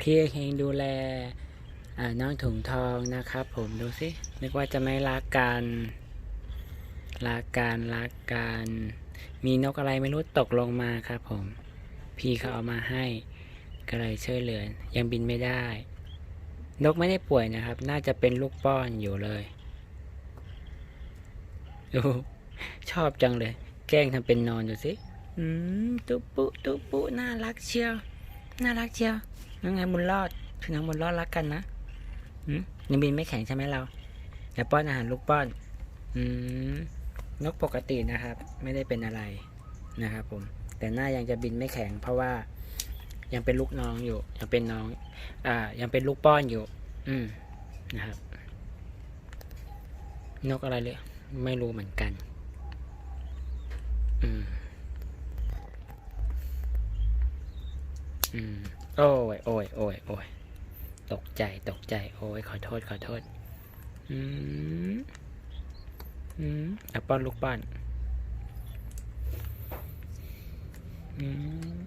พี่เฮงดูแลอ่าน้องถุงทองนะครับ ผมดูสินึกว่าจะไม่รักกันรักกันรักกันมีนกอะไรไม่รู้ตกลงมาครับผม พี่เขาเอามาให้ก็เลยช่วยเหลือ ยังบินไม่ได้ นกไม่ได้ป่วยนะครับ น่าจะเป็นลูกป้อนอยู่เลยดูชอบจังเลย แกล้งทำเป็นนอนดูสิ อืม ตุ๊ปุตุ๊ปุน่ารักเชียว น่ารักเชียวน้องไงบุญรอดพี่น้องบุญรอดรักกันนะยังบินไม่แข็งใช่ไหมเราแต่ป้อนอาหารลูกป้อน อืมนกปกตินะครับ ไม่ได้เป็นอะไรนะครับผม แต่หน้ายังจะบินไม่แข็ง เพราะว่ายังเป็นลูกน้องอยู่ ยังเป็นน้อง อ่า ยังเป็นลูกป้อนอยู่ อืมนะครับ นกอะไรเลย ไม่รู้เหมือนกัน อืม อืมโอ้ยโอ้ยโอ้ยโอ้ยตกใจตกใจ โอ้ยขอโทษขอโทษ อืมอืมอะป้อนลูกป้อนอืม